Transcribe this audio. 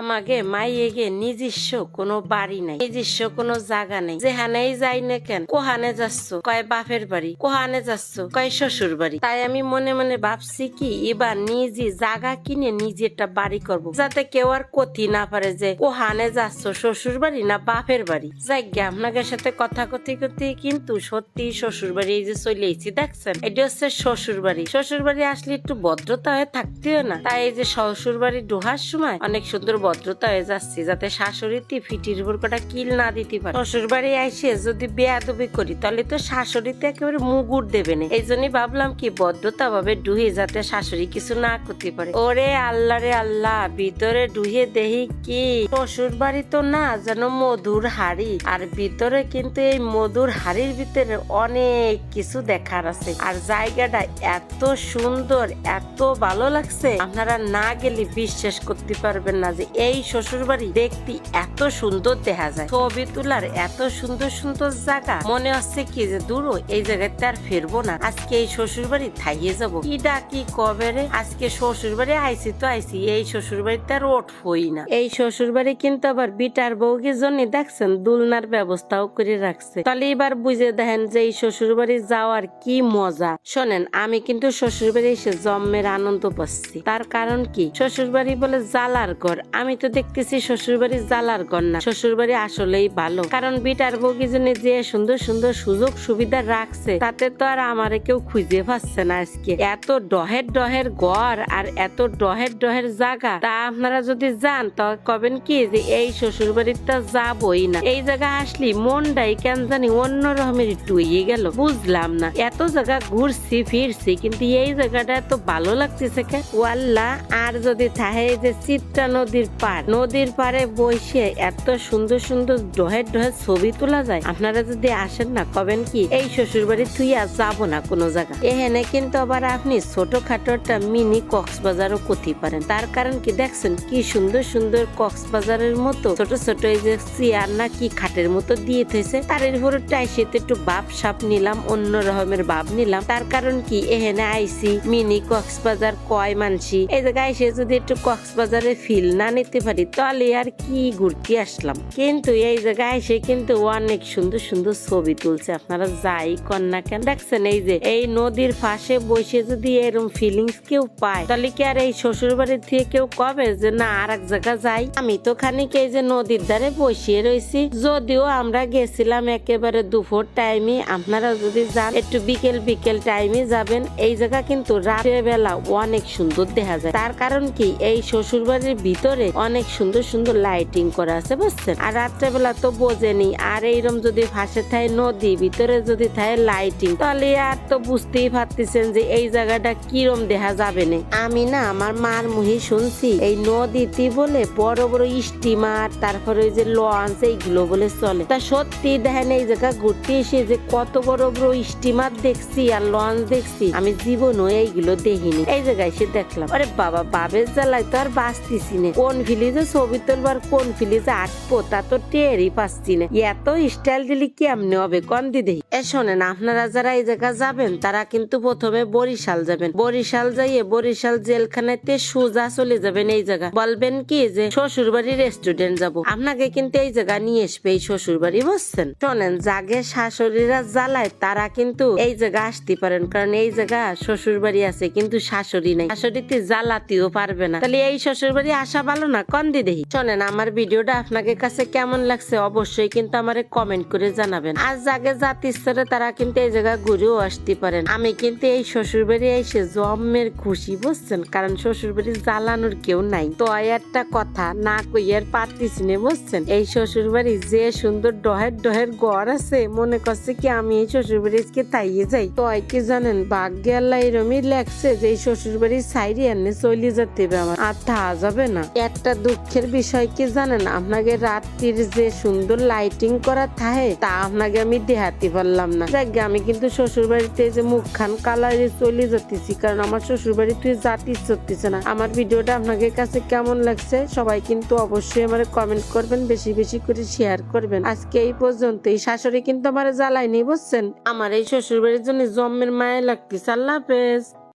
আমাকে মাইয়ে গে নিজস্ব কোনো বাড়ি নাই, নিজস্ব কোনো জায়গা নেই। যেখানেই যাই না কেন, কোহানে যাচ্ছ? কয় বাপের বাড়ি? কোহানে যাচ্ছ? কয় শ্বশুর বাড়ি? তাই আমি মনে মনে ভাবছি কি, এবার নিজে জায়গা কিনে নিজে একটা বাড়ি করব। যাতে কেউ আর কথি না পারে যে কোহানে যাচ্ছ, শ্বশুর বাড়ি না বাপের বাড়ি? যাই গে আপনাকে সাথে কথা কথি কথি কিন্তু সত্যি শ্বশুর বাড়ি এই যে চলে এসেছি, দেখছেন? এটা হচ্ছে শ্বশুর বাড়ি। শ্বশুর বাড়ি আসলে একটু ভদ্রতা হয়ে থাকতে হয় না। তাই এই যে শ্বশুর বাড়ি ঢোহার সময় অনেক সুন্দর ভদ্রতা হয়ে যাচ্ছে, যাতে শাশুড়িতে ফিটির উপর কটা কিল না দিতে পারে। শ্বশুর বাড়ি আইসে যদি বেয়াদবি করি, তাহলে তো শাশুড়িতে একেবারে মুগুর দেবে না। এই জন্যই ভাবলাম কি ভদ্রতা ভাবে ডুহে যাতে শাশুড়ি কিছু না করতে পারে। ওরে আল্লাহ রে আল্লাহ, ভিতরে ডুহে দেহি কি? শ্বশুর বাড়ি তো না, যেন মধুর হাড়ি। আর ভিতরে কিন্তু এই মধুর হাড়ির ভিতরে অনেক কিছু দেখার আছে। আর জায়গাটা এত সুন্দর, এত ভালো লাগছে। আপনারা না গেলে বিশ্বাস করতে পারবেন না যে এই শ্বশুরবাড়ি দেখতে এত সুন্দর দেখা যায়। ছবি তোলার এত সুন্দর সুন্দর জায়গা। মনে হচ্ছে কি যে দূর এই জায়গাতে আর ফিরবো না। আজকে এই শ্বশুর বাড়ি থাইয়ে যাব। কি ডাকি কবে রে? আজকে শ্বশুর বাড়ি আইসি তো আইসি এই শ্বশুর বাড়িতে আর ওঠ হই না। এই শ্বশুর বাড়ি কিন্তু আবার বিটার বউকে জন্য দেখছেন, দুলনার ব্যবস্থাও করে রাখছে। তাহলে এবার বুঝে দেখেন যে এই শ্বশুর বাড়ি যাওয়ার কি মজা। শোনেন, আমি কিন্তু শ্বশুর বাড়ি এসে জন্মের আনন্দ পাচ্ছি। তার কারণ কি? শ্বশুর বাড়ি বলে জালার ঘর। আমি তো দেখতেছি শ্বশুর বাড়ি জালার ঘর না শ্বশুর বাড়ি আসলেই ভালো। কারণ বিটার বউকে জন্য যে সুন্দর সুন্দর সুযোগ সুবিধা রাখছে, তাতে তো আর আমারে কেউ খুঁজে পাচ্ছে না আজকে। এত ডহের ডহের ঘর আর এত ডহের ডহের জায়গা, তা আপনারা যদি যান, তো কবেন কি যে এই শ্বশুর বাড়িটা যাবই না। এই জায়গা আসলি মনটাই কেন জানি অন্য রকমের টুইয়ে গেল। বুঝলাম না। এত জায়গা ঘুরছি, ফিরছি, কিন্তু এই জায়গাটা এত ভালো লাগতেছে কে ওয়াল্লা, আর যদি থাহে যে চিত্রা নদীর পার। নদীর পারে বসে এত সুন্দর সুন্দর ডহের ডহের ছবি তোলা যায়। আপনারা যদি আসেন না, কবেন কি, এই শ্বশুর বাড়ি আর যাব না কোনো জায়গা। এখানে কিন্তু আবার আপনি ছোটখাটো একটা মিনি কক্সবাজারও করতে পারেন। তার কারণ কি, দেখছেন কি সুন্দর সুন্দর কক্সবাজারের মতো ছোট ছোট এই যে চেয়ার না কি খাটের মতো দিয়ে থেছে তার উপরে টাইসেতে একটু বাপ সাপ নিলাম, অন্য রকমের বাপ নিলাম। তার কারণ কি এখানে আইসি, মিনি কক্সবাজার কয় মানসি এই জায়গায় এসে যদি একটু কক্সবাজারে ফিল না নিতে পারি, তাহলে আর কি ঘুরতে আসলাম? কিন্তু এই জায়গায় এসে কিন্তু অনেক সুন্দর সুন্দর ছবি তুলছে, আপনারা যাই কর না কেন। দেখছেন এই যে, এই নদীর পাশে বসে যদি এরকম ফিলিংস কেউ পায়, তাহলে কি আর এই শ্বশুর বাড়ির থেকে কেউ কবে যে না আর এক জায়গা যাই? আমি তো খানিক এই যে নদীর ধারে বসিয়ে রয়েছি যদিও আমরা গেছিলাম একেবারে দুপুর টাইমে আপনারা যদি যান, একটু বিকেল বিকেল টাইমে যাবেন, এই জায়গা কিন্তু রাতের বেলা অনেক সুন্দর দেখা যায়। তার কারণ কি, এই শ্বশুর বাড়ির ভিতরে অনেক সুন্দর সুন্দর লাইটিং করা আছে, বুঝছেন? আর রাত্রেবেলা তো বোঝেনি, আর এইরকম যদি ভাসে থাকে নদী, ভিতরে যদি থাকে লাইটিং তাহলে আর তো বুঝতেই পারতেছেন যে এই জায়গাটা কিরম দেখা যাবে না। আমি না আমার মার মুহি শুনছি, এই নদীতে বলে বড় বড় স্টিমার তারপরে ওই যে লঞ্চ এইগুলো বলে চলে। তা সত্যি দেখেন এই জায়গা ঘুরতে এসে যে কত বড় বড় স্টিমার দেখছি আর লঞ্চ দেখছি, আমি জীবনও এইগুলো দেখিনি। এই জায়গায় এসে দেখলাম, আরে বাবা, বাবের জ্বালায় তো আর বাঁচতেছি না। কোন ফিলিজে ছবি তুলবার, কোন ফিলিজে আটপো তা তো টেরই পাচ্ছি না। এত স্টাইল দিলে কেমনে হবে কন দিদি? এ শোনেন, আপনারা যারা এই জায়গা যাবেন, তারা কিন্তু প্রথমে বরিশাল যাবেন। বরিশাল যাইয়ে বরিশাল জেলখানাতে সোজা চলে যাবেন এই জায়গা বলবেন কি যে শ্বশুর বাড়ি রেস্টুরেন্ট যাব। আপনাকে কিন্তু এই জায়গা নিয়ে আসবে এই শ্বশুর বাড়ি বুঝছেন? শোনেন জাগে শাশুড়িরা জ্বালায়, তারা কিন্তু এই জায়গা আসতে পারেন। কারণ এই জায়গা শ্বশুর বাড়ি আছে, কিন্তু শাশুড়ি নাই। শাশুড়িতে জ্বালাতেও পারবে না। তাহলে এই শ্বশুর বাড়ি আসা ভালো না কন দিদি শোনেন, আমার ভিডিওটা আপনাদের কাছে কেমন লাগছে অবশ্যই কিন্তু আমারে কমেন্ট করে জানাবেন। আর জাগে জাতি স্তরে তারা কিন্তু এই জায়গা ঘুরেও আসতে পারেন। আমি কিন্তু এই শ্বশুর বাড়ি এসে জন্মের খুশি, বুঝছেন? কারণ শ্বশুর বাড়ি জ্বালানোর কেউ নাই। তো একটা কথা না কইয়ার পারতেছি না, বুঝছেন? এই শ্বশুর বাড়ি যে সুন্দর ডহের ডহের ঘর আছে, মনে করছে কি আমি এই শ্বশুর বাড়ি আজকে তাইয়ে যাই। তো কি জানেন, ভাগ্যে আল্লাহ এরমই লাগছে যে এই শ্বশুর বাড়ির সাইডে এনে চলে যেতে হবে আমার। আর থাকা যাবে না। একটা দুঃখের বিষয় কি জানেন? আপনাকে রাত্রির যে সুন্দর লাইটিং করা থাকে, তা আপনাকে আমি দেখাতে পারলাম না। যাক আমি কিন্তু শ্বশুর বাড়িতে যে মুখখান কালারে চলে যেতেছি, কারণ আমার শ্বশুর বাড়ি তুই জাতি চলতেছে না। আমার ভিডিওটা আপনাদের কাছে কেমন লাগছে, সবাই কিন্তু অবশ্যই আমার কমেন্ট করবেন, বেশি বেশি করে শেয়ার করবেন। আজকে এই পর্যন্ত এই শাশুড়ি কিন্তু আমার জ্বালায়নি, বুঝছেন? আমার এই শ্বশুর বাড়ির জন্য জন্মের মায়ে লাগতেছে। আল্লাহ হাফেজ।